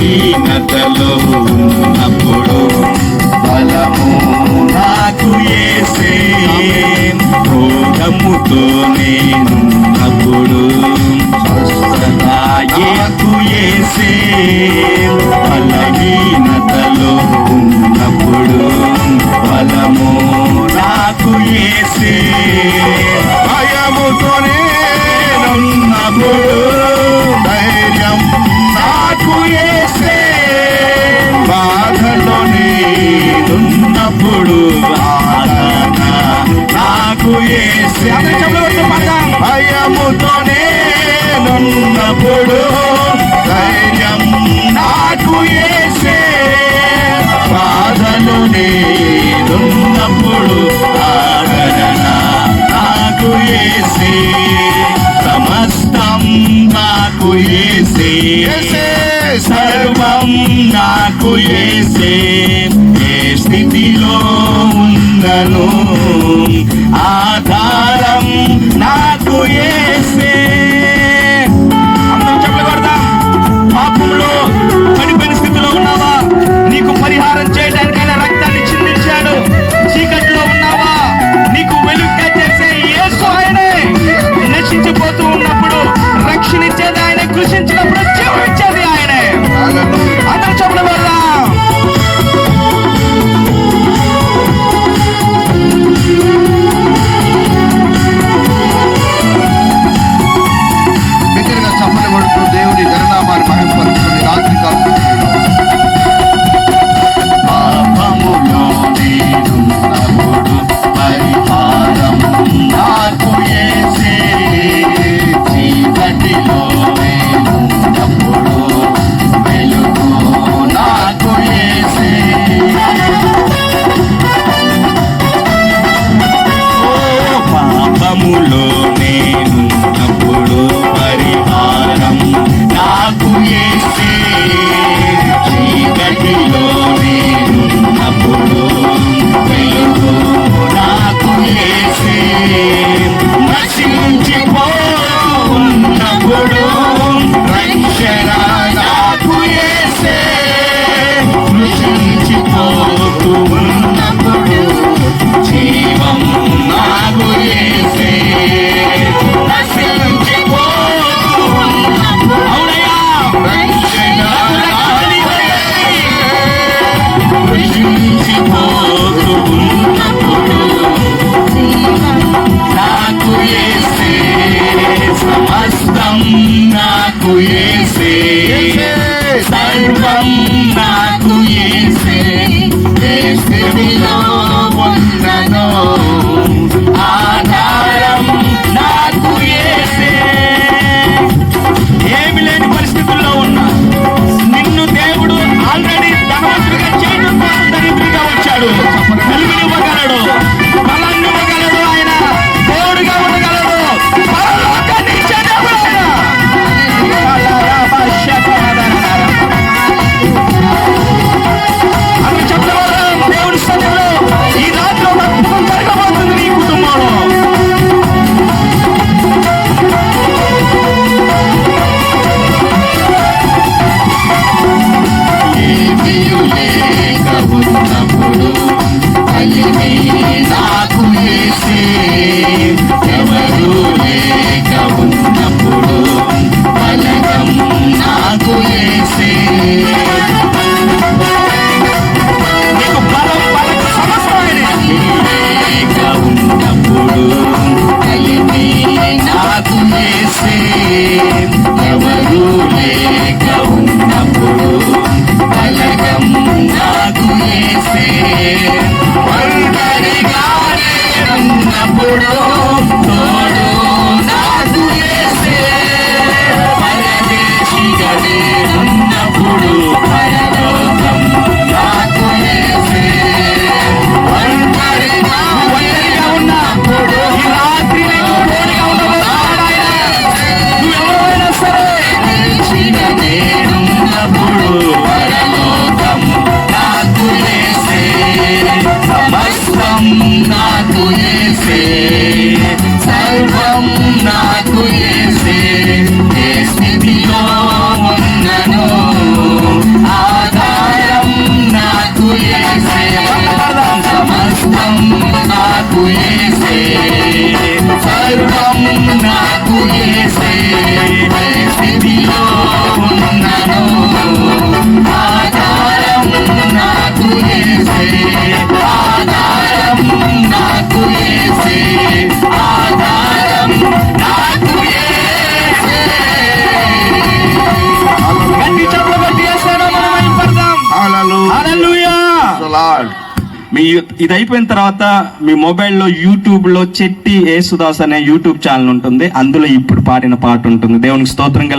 దీనతలో ఉన్నప్పుడు బలము నాకు ఏసే. రోగముతో నేనున్నప్పుడు స్వస్థత ఏకు ఏసే. భయముతోనే నున్నప్పుడు ధైర్యం నాకు ఏసే. బాధలు నేనున్నప్పుడు ఆదరణ నాకు ఏసే. సమస్తం నాకు ఏసే. సర్వం నాకు ఏసే. ఏ స్థితిలో నన్ను ఆధారం నాకు చెప్పబడతా పాపంలో పడిపోయిన స్థితిలో ఉన్నావా? నీకు పరిహారం చేయ. హస్తం నాకు ఏసే. సర్వం నాకు ఏసే. దేశ నాకు ఎవరు లేక నాకు స్థితిలో ఉన్నను ఆధారం నాకు మీ ఇది అయిపోయిన తర్వాత మీ మొబైల్లో యూట్యూబ్లో చెట్టి యేసుదాస్ అనే యూట్యూబ్ ఛానల్ ఉంటుంది. అందులో ఇప్పుడు పాడిన పాట ఉంటుంది. దేవునికి స్తోత్రం కలిగిన.